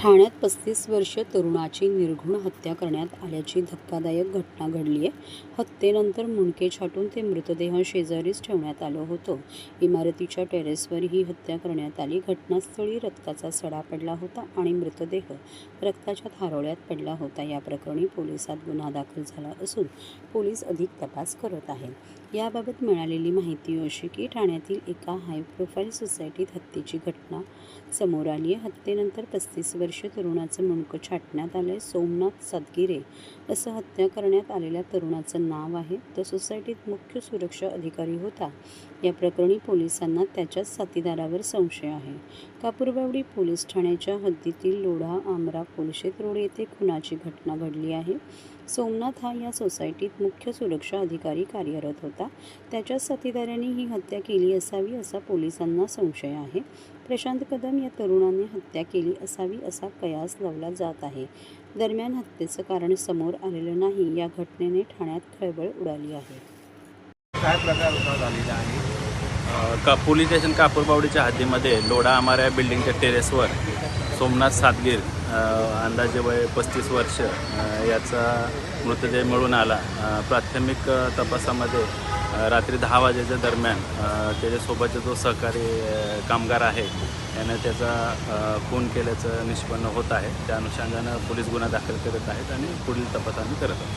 ठाण्यात पस्तीस वर्ष तरुणाची निर्घुण हत्या करण्यात आल्याची धक्कादायक घटना घडली आहे. हत्येनंतर मुंडके छाटून ते मृतदेह शेजारीच ठेवण्यात आलं होतं. इमारतीच्या टेरेसवर ही हत्या करण्यात आली. घटनास्थळी रक्ताचा सडा पडला होता आणि मृतदेह रक्ताच्या थारोळ्यात पडला होता. या प्रकरणी पोलिसात गुन्हा दाखल झाला असून पोलीस अधिक तपास करत आहेत. याबाबत मिळालेली माहिती अशी की ठाण्यातील एका हाय प्रोफाईल सोसायटीत हत्येची घटना समोर आली आहे. हत्येनंतर पस्तीस वर्ष तरुणाचं मुंडकं छाटण्यात आलं आहे सोमनाथ सातगिरे असं हत्या करण्यात आलेल्या तरुणाचं नाव आहे. तो सोसायटीत मुख्य सुरक्षा अधिकारी होता. या प्रकरणी पोलिसांना त्याच्याच साथीदारावर संशय आहे. कापूरबावडी पोलीस ठाण्याच्या हद्दीतील लोढा आमरा कोलशेत रोड येथे खुनाची घटना घडली आहे. सोमनाथ हा या सोसायटीत मुख्य सुरक्षा अधिकारी कार्यरत होता. त्याच्याच साथीदारांनी ही हत्या केली असावी असा पोलिसांना संशय आहे. प्रशांत कदम या तरुणाने हत्या केली असावी असं कयास लावला जात आहे. दरम्यान हत्येचं कारण समोर आलेलं नाही या घटनेने ठाण्यात खळबळ उडाली आहे. काय प्रकार होता झालेला आहे? का पोलीस स्टेशन कापूरबावडीच्या हद्दीमध्ये लोढा आमार या बिल्डिंगच्या टेरेसवर सोमनाथ सातगीर अंदाजे वय पस्तीस वर्ष याचा मृतदेह मिळून आला. प्राथमिक तपासामध्ये रात्री दहा वाजेच्या दरम्यान त्याच्यासोबतचा जो सहकारी कामगार आहे यानं त्याचा खून केल्याचं निष्पन्न होत आहे. त्या अनुषंगानं पोलीस गुन्हा दाखल करत आहेत आणि पुढील तपास आम्ही करत आहोत.